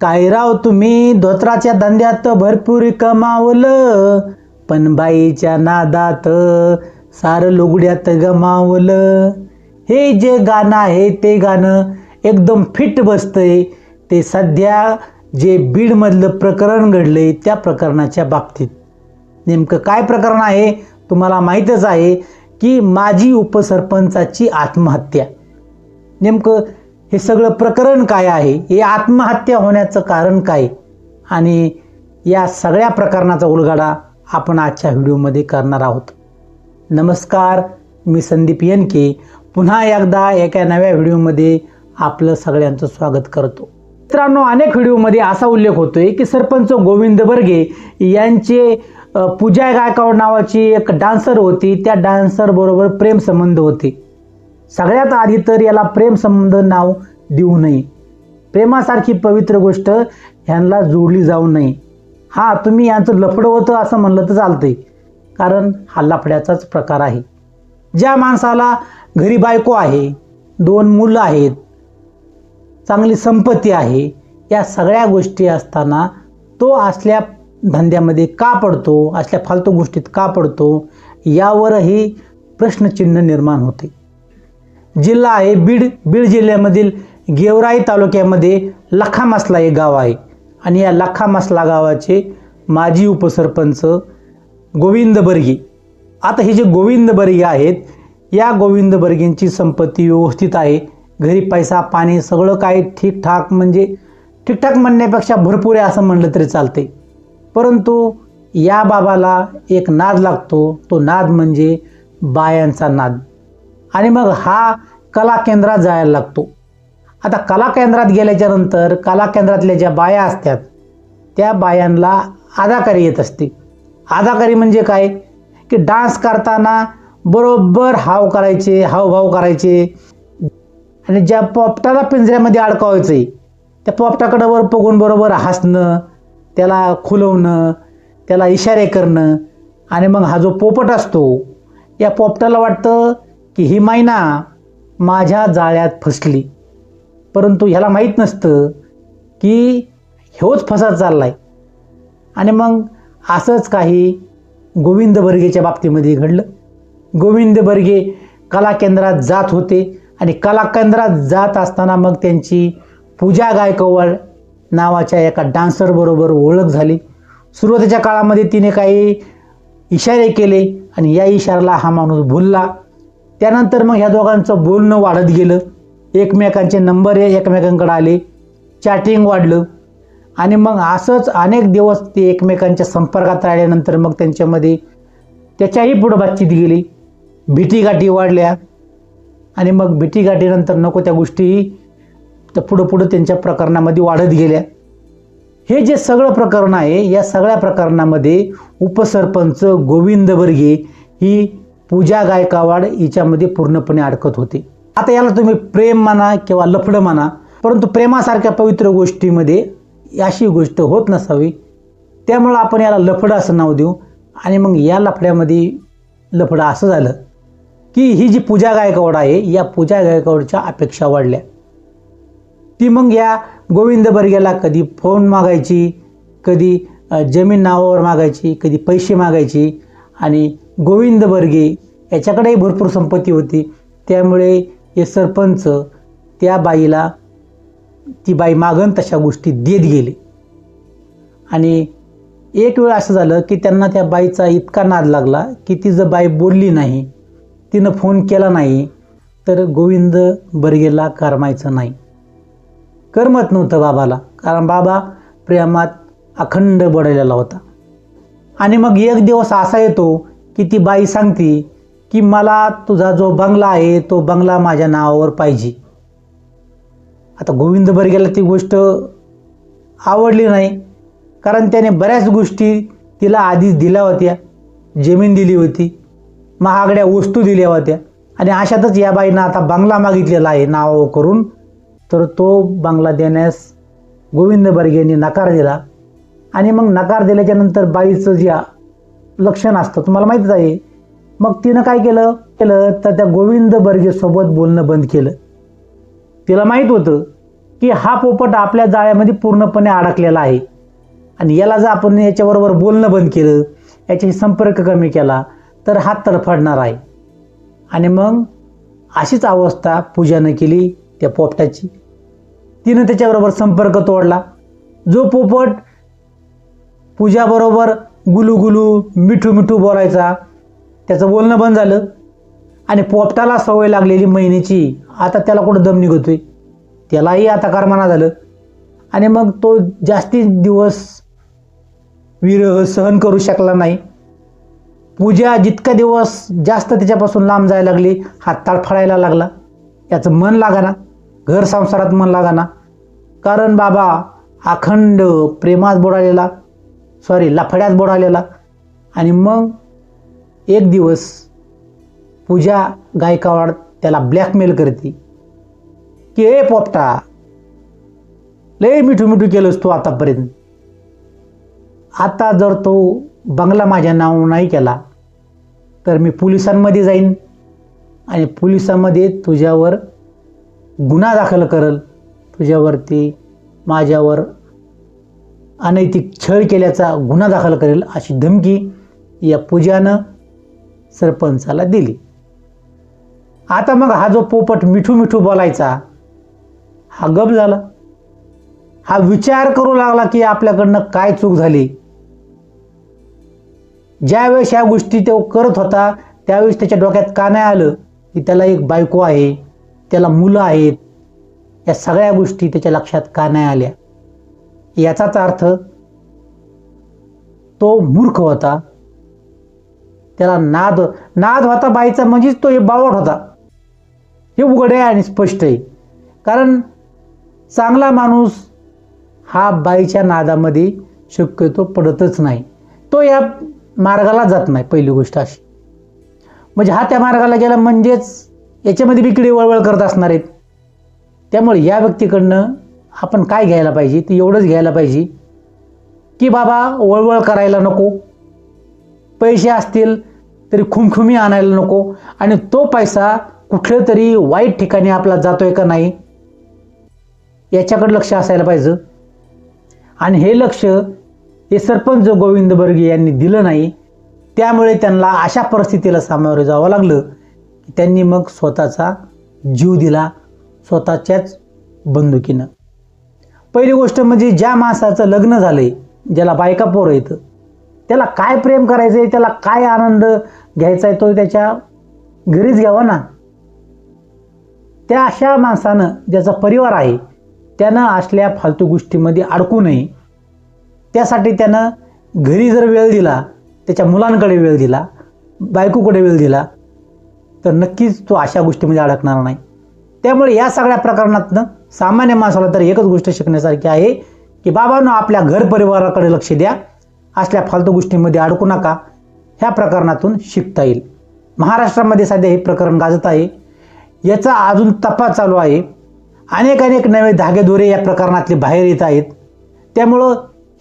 काय राव तुम्ही? धोत्राच्या धंद्यात भरपूर कमावलं. पण बाईच्या नादात सारं लुगड्यात गमावलं. हे जे गाणं आहे ते गाणं एकदम फिट बसतंय. ते सध्या जे बीडमधलं प्रकरण घडलंय त्या प्रकरणाच्या बाबतीत. नेमकं काय प्रकरण आहे तुम्हाला माहीतच आहे की माजी उपसरपंचाची आत्महत्या. नेमकं हे सगळं प्रकरण काय आहे? हे आत्महत्या होण्याचं कारण काय? आणि या सगळ्या प्रकरणाचा उलगाडा आपण आजच्या व्हिडिओमध्ये करणार आहोत. नमस्कार मी संदीप येनके पुन्हा एकदा एका नव्या व्हिडिओमध्ये आपलं सगळ्यांचं स्वागत करतो. मित्रांनो अनेक व्हिडिओमध्ये असा उल्लेख होतोय की सरपंच गोविंद बर्गे यांचे पूजा गायकवाड नावाची एक डान्सर होती. त्या डान्सरबरोबर प्रेमसंबंध होते. सगळ्यात आधी तर याला प्रेम संबंध नाव देऊ नये. प्रेमासारखी पवित्र गोष्ट ह्यांना जोडली जाऊ नये. हा तुम्ही यांचं लफडं होतं असं म्हणलं तर चालतंय. कारण हा लफड्याचाच प्रकार आहे. ज्या माणसाला घरी बायको आहे दोन मुलं आहेत चांगली संपत्ती आहे या सगळ्या गोष्टी असताना तो असल्या धंद्यामध्ये का पडतो असल्या फालतू गोष्टीत का पडतो यावरही प्रश्नचिन्ह निर्माण होते. जिल्हा आहे बीड. बीड जिल्ह्यामधील गेवराई तालुक्यामध्ये लखामसला एक गाव आहे. आणि या लखामसला गावाचे माजी उपसरपंच गोविंद बर्गी. आता हे जे गोविंद बर्गी आहेत या गोविंद बर्गींची संपत्ती व्यवस्थित आहे. घरी पैसा पाणी सगळं काही ठीकठाक म्हणजे ठीकठाक म्हणण्यापेक्षा भरपूर आहे असं म्हणलं तरी चालते परंतु या बाबाला एक नाद लागतो. तो नाद म्हणजे बायांचा नाद. आणि मग हा कला केंद्रात जायला लागतो. आता कला केंद्रात गेल्याच्यानंतर कला केंद्रातल्या ज्या बाया असतात त्या बायांना अदाकारी येत असते. अदाकारी म्हणजे काय? की डान्स करताना बरोबर हाव करायचे हावभाव करायचे. आणि ज्या पोपटाला पिंजऱ्यामध्ये अडकावायचे आहे त्या पोपटाकडं वर बघून बरोबर हसणं त्याला खुलवणं त्याला इशारे करणं. आणि मग हा जो पोपट असतो या पोपटाला वाटतं की ही मैना माझ्या जाळ्यात फसली. परंतु ह्याला माहीत नसतं की ह्योच फसत चालला आहे आणि मग असंच काही गोविंद बर्गेच्या बाबतीमध्ये घडलं. गोविंद बर्गे कला केंद्रात जात होते आणि कला केंद्रात जात असताना मग त्यांची पूजा गायकवाड नावाच्या एका डान्सरबरोबर ओळख झाली. सुरुवातीच्या काळामध्ये तिने काही इशारे केले आणि या इशाऱ्याला हा माणूस भुलला. त्यानंतर मग ह्या दोघांचं बोलणं वाढत गेलं. एकमेकांचे नंबर हे एकमेकांकडे आले. चॅटिंग वाढलं. आणि मग असंच अनेक दिवस ते एकमेकांच्या संपर्कात राहिल्यानंतर मग त्यांच्यामध्ये त्याच्याही पुढं बातचीत गेली. भीटीगाठी वाढल्या. आणि मग भीटीगाठीनंतर नको त्या गोष्टी तर पुढं पुढं त्यांच्या प्रकरणामध्ये वाढत गेल्या. हे जे सगळं प्रकरण आहे या सगळ्या प्रकरणामध्ये उपसरपंच गोविंद बर्गे ही पूजा गायकवाड हिच्यामध्ये पूर्णपणे अडकत होते. आता याला तुम्ही प्रेम म्हणा किंवा लफडं म्हणा परंतु प्रेमासारख्या पवित्र गोष्टीमध्ये अशी गोष्ट होत नसावी. त्यामुळं आपण याला लफडं असं नाव देऊ. आणि मग या लफड्यामध्ये लफडं असं झालं की ही जी पूजा गायकवाड आहे या पूजा गायकवाडच्या अपेक्षा वाढल्या. ती मग या गोविंद बर्गेला कधी फोन मागायची कधी जमीन नावावर मागायची कधी पैसे मागायची आणि गोविंद बर्गे याच्याकडेही भरपूर संपत्ती होती. त्यामुळे हे सरपंच त्या बाईला ती बाई मागन तशा गोष्टी देत गेली. आणि एक वेळ असं झालं की त्यांना त्या बाईचा इतका नाद लागला की ती जर बाई बोलली नाही तिनं फोन केला नाही तर गोविंद बर्गेला करमायचं नाही. करमत नव्हतं बाबाला कारण बाबा प्रेमात अखंड बडलेला होता. आणि मग एक दिवस असा येतो की ती बाई सांगते की मला तुझा जो बंगला आहे तो बंगला माझ्या नावावर पाहिजे. आता गोविंद बर्गेला ती गोष्ट आवडली नाही कारण त्याने बऱ्याच गोष्टी तिला आधीच दिल्या होत्या. जमीन दिली होती महागड्या वस्तू दिल्या होत्या. आणि अशातच या बाईनं आता बंगला मागितलेला आहे नाव करून. तर तो बंगला देण्यास गोविंद बर्गेंनी नकार दिला. आणि मग नकार दिल्याच्यानंतर बाईचं जे लक्षण असतं. तुम्हाला माहीतच आहे. मग तिनं काय केलं? केलं तर त्या गोविंद बर्गेसोबत बोलणं बंद केलं. तिला माहीत होतं की हा पोपट आपल्या जाळ्यामध्ये पूर्णपणे अडकलेला आहे. आणि याला जर आपण याच्याबरोबर बोलणं बंद केलं याच्याशी संपर्क कमी केला तर हा तडफडणार आहे. आणि मग अशीच अवस्था पूजानं केली त्या पोपटाची. तिनं त्याच्याबरोबर संपर्क तोडला. जो पोपट पूजाबरोबर गुलू गुलू मिठू मिठू बोलायचा. त्याचं बोलणं बंद झालं. आणि पोपटाला सवय लागलेली महिन्याची आता त्याला कुठं दम निघतोय? त्यालाही आता करमाना झालं. आणि मग तो जास्ती दिवस विरह सहन करू शकला नाही. पूजा जितका दिवस जास्त त्याच्यापासून लांब जायला लागली हात तळफळायला लागला. याचं मन लागाना. घर संसारात मन लागाना. कारण बाबा अखंड प्रेमात बुडालेला सॉरी लफड्यात बुडालेला आणि मग एक दिवस पूजा गायकवाड त्याला ब्लॅकमेल करते. की ए पोपटा लय मिठू मिठू केलंस तू आतापर्यंत. आता जर तो बंगला माझ्या नाव नाही केला तर मी पोलिसांमध्ये जाईन. आणि पोलिसांमध्ये तुझ्यावर गुन्हा दाखल करल. तुझ्यावरती माझ्यावर अनैतिक छळ केल्याचा गुन्हा दाखल करेल अशी धमकी या पूजानं सरपंचाला दिली. आता मग हा जो पोपट मिठू मिठू बोलायचा हा गप झाला. हा विचार करू लागला की आपल्याकडनं काय चूक झाली. ज्यावेळेस ह्या गोष्टी तो करत होता त्यावेळेस त्याच्या डोक्यात का नाही आलं की त्याला एक बायको आहे त्याला मुलं आहेत या सगळ्या गोष्टी त्याच्या लक्षात का नाही आल्या? याचाच अर्थ तो मूर्ख होता. त्याला नाद नाद होता बाईचा म्हणजेच तो हे बावट होता. हे उघड आहे आणि स्पष्ट आहे. कारण चांगला माणूस हा बाईच्या नादामध्ये शक्यतो पडतच नाही. तो या मार्गाला जात नाही पहिली गोष्ट अशी. म्हणजे हा त्या मार्गाला गेला म्हणजेच याच्यामध्ये बिकडे वळवळ करत असणार आहेत. त्यामुळे या व्यक्तीकडनं आपण काय घ्यायला पाहिजे? ते एवढंच घ्यायला पाहिजे की बाबा वळवळ करायला नको. पैसे असतील तरी खुमखुमी आणायला नको. आणि तो पैसा कुठल्या तरी वाईट ठिकाणी आपला जातोय का नाही याच्याकडे लक्ष असायला पाहिजे. आणि हे लक्ष हे सरपंच गोविंद बर्गे यांनी दिलं नाही. त्यामुळे त्यांना अशा परिस्थितीला सामोरं जावं लागलं की त्यांनी मग स्वतःचा जीव दिला स्वतःच्याच बंदुकीनं. पहिली गोष्ट म्हणजे ज्या माणसाचं लग्न झालंय ज्याला बायका पोरं येतं त्याला काय प्रेम करायचं आहे त्याला काय आनंद घ्यायचा आहे तो त्याच्या घरीच घ्यावा ना. त्या अशा माणसानं ज्याचा परिवार आहे त्यानं असल्या फालतू गोष्टीमध्ये अडकू नये. त्यासाठी त्यानं घरी जर वेळ दिला त्याच्या मुलांकडे वेळ दिला बायकोकडे वेळ दिला तर नक्कीच तो अशा गोष्टीमध्ये अडकणार नाही. त्यामुळे या सगळ्या प्रकरणातनं सामान्य माणसाला तर एकच गोष्ट शिकण्यासारखी आहे की बाबांनो आपल्या घर परिवाराकडे लक्ष द्या. असल्या फालतू गोष्टींमध्ये अडकू नका. ह्या प्रकरणातून शिकता येईल. महाराष्ट्रामध्ये सध्या हे प्रकरण गाजत आहे. याचा अजून तपास चालू आहे. अनेक अनेक नवे धागेदोरे या प्रकरणातले बाहेर येत आहेत. त्यामुळं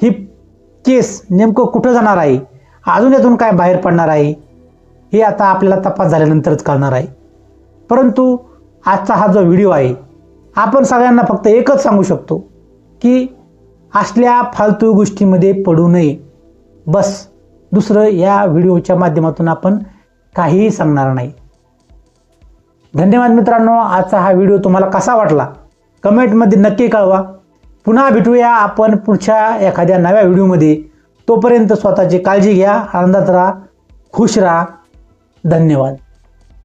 ही केस नेमकं कुठं जाणार आहे? अजून यातून काय बाहेर पडणार आहे? हे आता आपल्याला तपास झाल्यानंतरच कळणार आहे. परंतु आजचा हा जो व्हिडिओ आहे आपण सगळ्यांना फक्त एकच सांगू शकतो की असल्या फालतू गोष्टीमध्ये पडू नये. बस. दुसरं या व्हिडिओच्या माध्यमातून आपण काहीही सांगणार नाही. धन्यवाद मित्रांनो. आजचा हा व्हिडिओ तुम्हाला कसा वाटला? कमेंटमध्ये नक्की कळवा. पुन्हा भेटूया आपण पुढच्या एखाद्या नव्या व्हिडिओमध्ये. तोपर्यंत स्वतःची काळजी घ्या. आनंदात राहा. खुश राहा. धन्यवाद.